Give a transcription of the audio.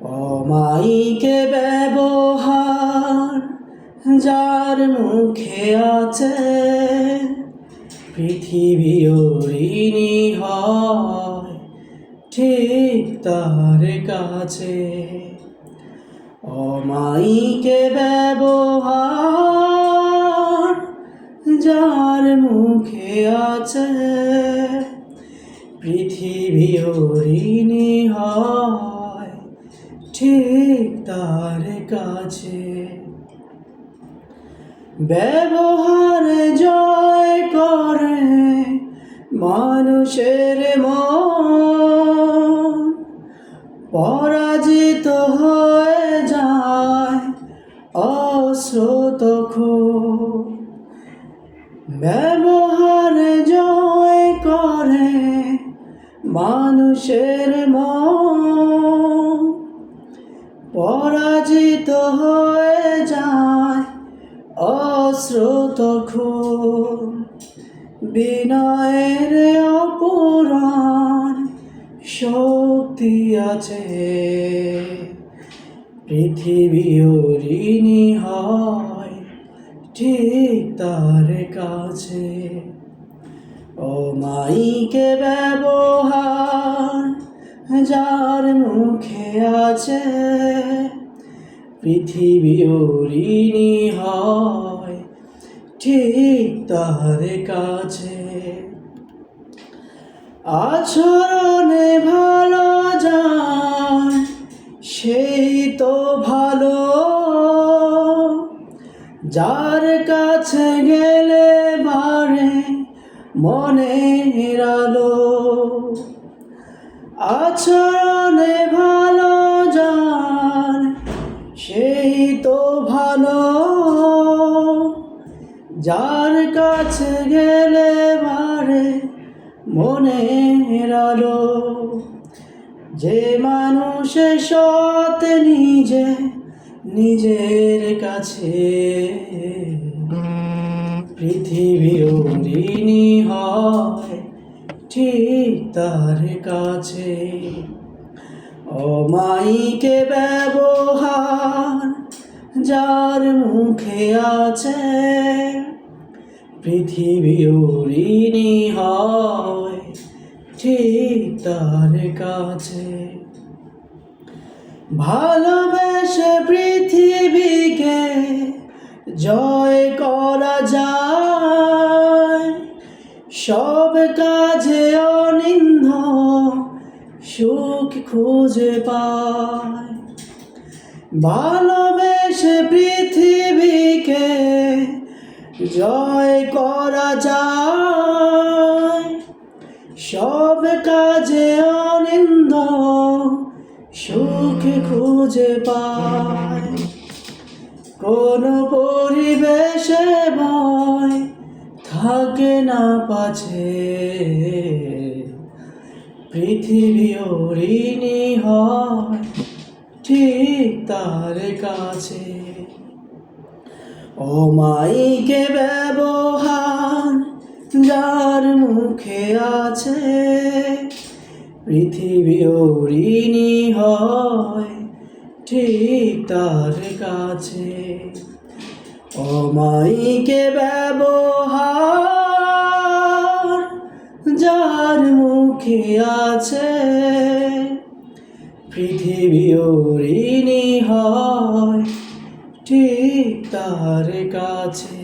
অমাইকে ব্যবহার যার মুখে আছে পৃথিবী ঋণী হয়, ঠিক তার কাছে। অমাইকে ব্যবহার যার মুখে আছে পৃথিবী ঋণী হয়। ঠিক তার কাছে। ব্যবহার জয় করে মানুষের মন। পরাজিত হয়ে যায় অশ্রুত ব্যবহার জয় করে মানুষের মন। পরাজিত হয়ে যায় অশ্রুত বিনয়ের অপুরাণ শক্তি আছে। পৃথিবী ঋণী হয় ঠিক তার কাছে। ও মাইকে ব্যবহার যার মুখে আছে পৃথিবী ঋণী হয়, ঠিক তার কাছে। আচরণে ভালো যান সেই তো ভালো। যার কাছে গেলে বারে মনের আলো। আচরণে ভালো যান সেই তো ভালো। যার কাছে গেলে বারে মনের আলো। যে মানুষ সৎ নিজে, নিজের কাছে। পৃথিবী ঋণী হয়। ঠিক তার কাছে। অমাইকে ব্যবহার যার মুখে আছে, পৃথিবী ঋণী হয় ঠিক তার কাছে। ভালোবেসে পৃথিবীকে জয় করা যায়। সব কাজে অনিন্দ, সুখ খুঁজে পায়। ভালোবেসে পৃথিবীকে জয় করা যায়। সব কাজে অনিন্দ, সুখ খুঁজে পায়। কোন পরিবেশে ভয় থাকে না পাছে। পৃথিবী ঋণী হয়, ঠিক তার কাছে। অমাইকে ব্যবহার, যার মুখে আছে। পৃথিবী ঋণী হয়, ঠিক তার কাছে। অমাইকে ব্যবহার মুখে আছে। পৃথিবী ঋণী হয় ঠিক তার কাছে।